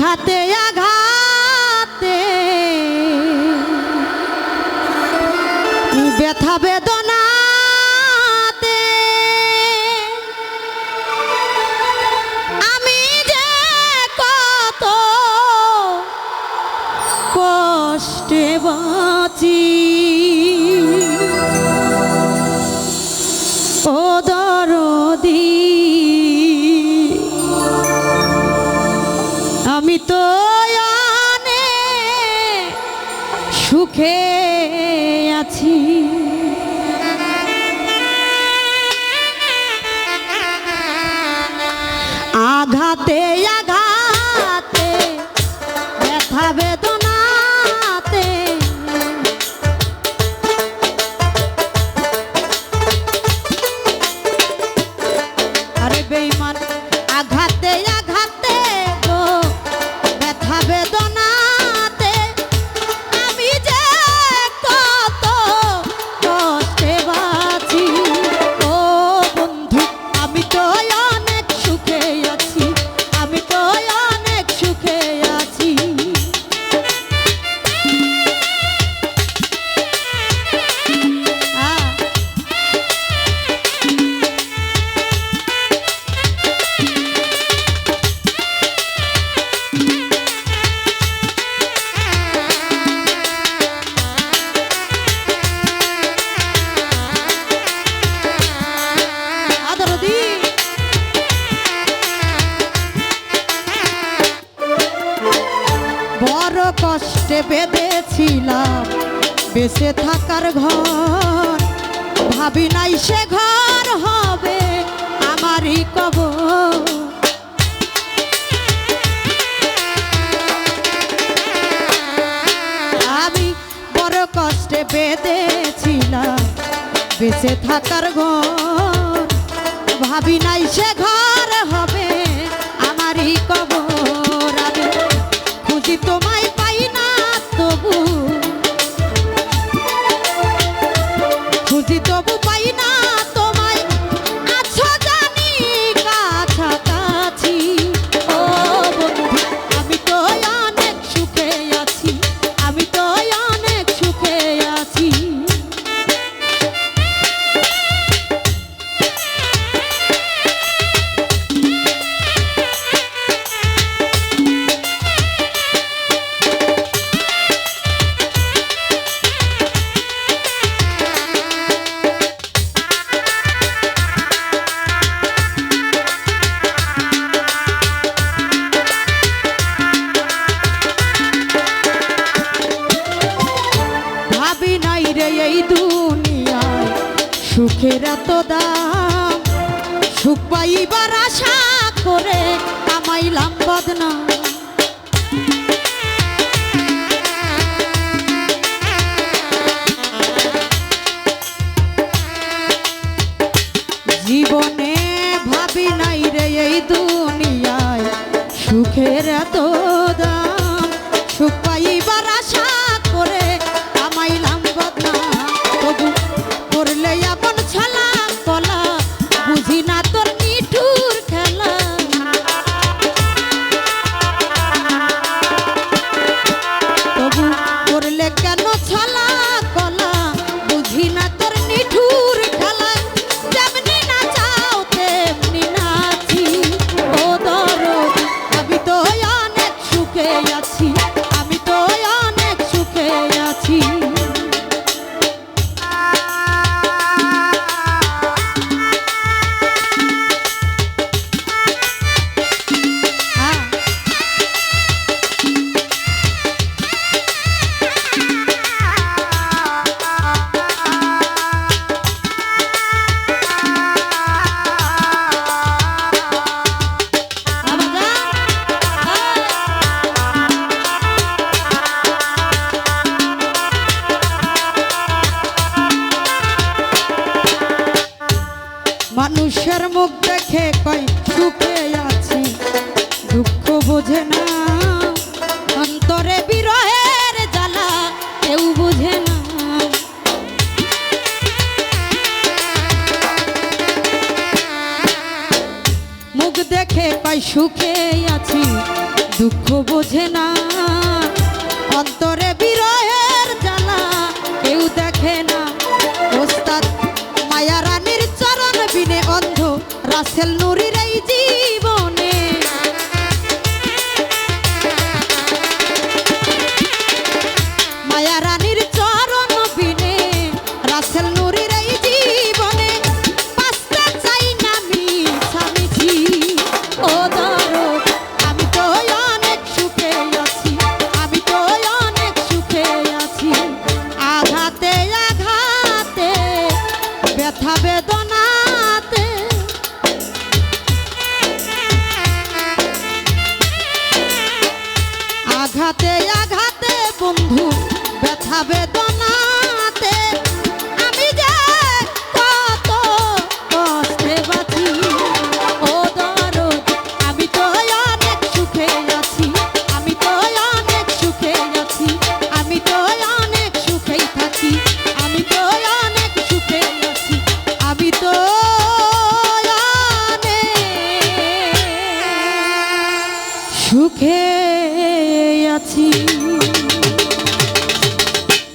ঘাতে বেঁচে থাকার ঘর। ভাবি নাই সে ঘর হবে আমারই কবর। আমি বড় কষ্টে বেঁধেছিলাম, বেঁচে থাকার ঘর। ভাবি নাই সে ঘর হবে আমারই কবর। আমি খুঁজি তোমায় সুখের এত দাম। সুখ পাইবার আশা করে কামাইলাম বদনাম জীবনে ভাবি নাই রে এই দুনিয়ায় সুখের এত দাম। সুখ পাইবার মানুষের মুখ দেখে কই সুখে আছি। দুঃখ বোঝে না। অন্তরে বিরহের জ্বালা, কেউ বোঝে না। মুখ দেখে কই সুখে আছি। দুঃখ বোঝে না। আঘাতে